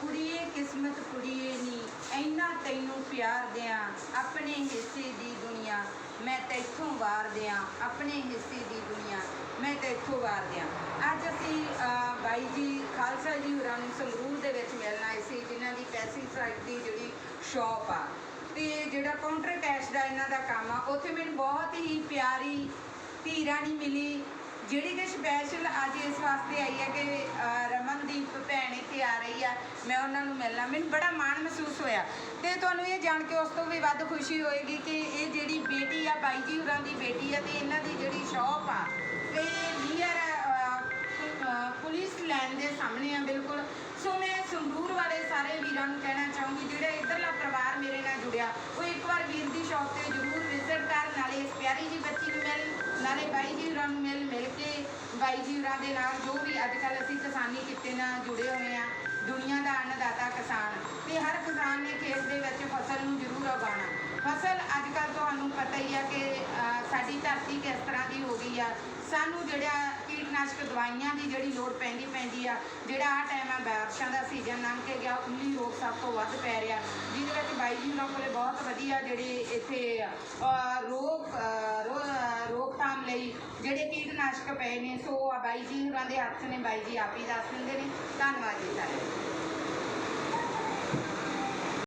ਕੁੜੀਏ, ਕਿਸਮਤ ਕੁੜੀਏ ਨੀ। ਐਨਾ ਤੈਨੂੰ ਪਿਆਰ ਦਿਆਂ ਆਪਣੇ ਹਿੱਸੇ ਦੀ ਦੁਨੀਆ। ਮੈਂ ਤੈਥੋਂ ਵਾਰ ਦਿਆਂ ਆਪਣੇ ਹਿੱਸੇ ਦੀ ਦੁਨੀਆ। ਮੈਂ ਤੈਥੋਂ ਵਾਰ ਦਿਆਂ। ਅੱਜ ਅਸੀਂ ਬਾਈ ਜੀ ਖਾਲਸਾ ਜੀ ਹੋਰਾਂ ਨੂੰ ਸੰਗਰੂਰ ਦੇ ਵਿੱਚ ਮਿਲਣ ਆਏ ਸੀ, ਜਿਨ੍ਹਾਂ ਦੀ ਪੈਸਟੀਸਾਈਡ ਦੀ ਜਿਹੜੀ ਸ਼ਾਪ ਆ। ਤੇ ਜਿਹੜਾ ਕਾਊਂਟਰ ਕੈਸ਼ ਦਾ ਇਹਨਾਂ ਦਾ ਕੰਮ ਆ, ਉੱਥੇ ਮੈਨੂੰ ਬਹੁਤ ਹੀ ਪਿਆਰੀ ਧੀ ਰਾਣੀ ਮਿਲੀ, ਜਿਹੜੀ ਕਿ ਸਪੈਸ਼ਲ ਅੱਜ ਇਸ ਵਾਸਤੇ ਆਈ ਹੈ ਕਿ ਰਮਨ ਆ, ਮੈਂ ਉਹਨਾਂ ਨੂੰ ਮਿਲਣਾ। ਮੈਨੂੰ ਬੜਾ ਮਾਣ ਮਹਿਸੂਸ ਹੋਇਆ। ਤੇ ਤੁਹਾਨੂੰ ਇਹ ਜਾਣ ਕੇ ਉਸ ਤੋਂ ਵੀ ਵੱਧ ਖੁਸ਼ੀ ਹੋਏਗੀ ਕਿ ਇਹ ਜਿਹੜੀ ਬੇਟੀ ਆ, ਬਾਈ ਜੀ ਹੋਰਾਂ ਦੀ ਬੇਟੀ ਆ ਤੇ ਇਹਨਾਂ ਦੀ ਜਿਹੜੀ ਸ਼ਾਪ ਆ, ਤੇ ਨੀਅਰ ਪੁਲਿਸ ਲਾਈਨ ਦੇ ਸਾਹਮਣੇ ਆ ਬਿਲਕੁਲ। ਸੋ ਮੈਂ ਸੰਗਰੂਰ ਵਾਲੇ ਸਾਰੇ ਵੀਰਾਂ ਨੂੰ ਕਹਿਣਾ ਚਾਹੂੰਗੀ, ਜਿਹੜਾ ਇਧਰਲਾ ਪਰਿਵਾਰ ਮੇਰੇ ਨਾਲ ਜੁੜਿਆ, ਉਹ ਇੱਕ ਵਾਰ ਵੀਰ ਦੀ ਸ਼ਾਪ ਤੇ ਜ਼ਰੂਰ ਵਿਜ਼ਿਟ ਕਰ, ਨਾਲੇ ਇਸ ਪਿਆਰੀ ਜੀ ਬੱਚੀ ਨੂੰ ਮਿਲ, ਨਾਲੇ ਬਾਈ ਜੀ ਹੋਰਾਂ ਨੂੰ ਮਿਲ ਮਿਲ ਕੇ ਬਾਈ ਜੀ ਹੋਰਾਂ ਦੇ ਨਾਲ ਜੋ ਵੀ ਅੱਜ ਕੱਲ ਅਸੀਂ ਕਿਸਾਨੀ ਕਿੱਤੇ ਨਾਲ ਜੁੜੇ ਹੋਏ ਆ ਦੁਨੀਆ ਦਾ ਅੰਨਦਾਤਾ ਕਿਸਾਨ ਤੇ ਹਰ ਕਿਸਾਨ ਨੇ ਖੇਤ ਦੇ ਵਿੱਚ ਫਸਲ ਨੂੰ ਜ਼ਰੂਰ ਉਗਾਉਣਾ। ਫਸਲ ਅੱਜ ਕੱਲ ਤੁਹਾਨੂੰ ਪਤਾ ਹੀ ਆ ਕਿ ਸਾਡੀ ਧਰਤੀ ਕਿਸ ਤਰ੍ਹਾਂ ਦੀ ਹੋ ਗਈ ਆ। ਸਾਨੂੰ ਜਿਹੜਾ ਕੀਟਨਾਸ਼ਕ ਦਵਾਈਆਂ ਦੀ ਜਿਹੜੀ ਲੋੜ ਪੈਂਦੀ ਪੈਂਦੀ ਆ ਜਿਹੜਾ ਆ ਟਾਈਮ ਆ ਬਾਰਿਸ਼ਾਂ ਦਾ ਸੀਜ਼ਨ ਲੰਘ ਕੇ ਗਿਆ ਉੱਲੀ ਰੋਗ ਸਭ ਤੋਂ ਵੱਧ ਪੈ ਰਿਹਾ। ਜਿਹਦੇ ਵਿੱਚ ਬਾਈ ਜੀ ਹੋਰਾਂ ਕੋਲੇ ਬਹੁਤ ਵਧੀਆ ਜਿਹੜੇ ਇੱਥੇ ਅਹ, ਰੋਗ ਰੋ- ਰੋਕਥਾਮ ਲਈ ਜਿਹੜੇ ਕੀਟਨਾਸ਼ਕ ਪਏ ਨੇ ਸੋ ਆ ਬਾਈ ਜੀ ਹੋਰਾਂ ਦੇ ਹੱਥ ਨੇ ਬਾਈ ਜੀ ਆਪ ਹੀ ਦੱਸ ਦਿੰਦੇ ਨੇ। ਧੰਨਵਾਦ ਜੀ ਸਾਰੇ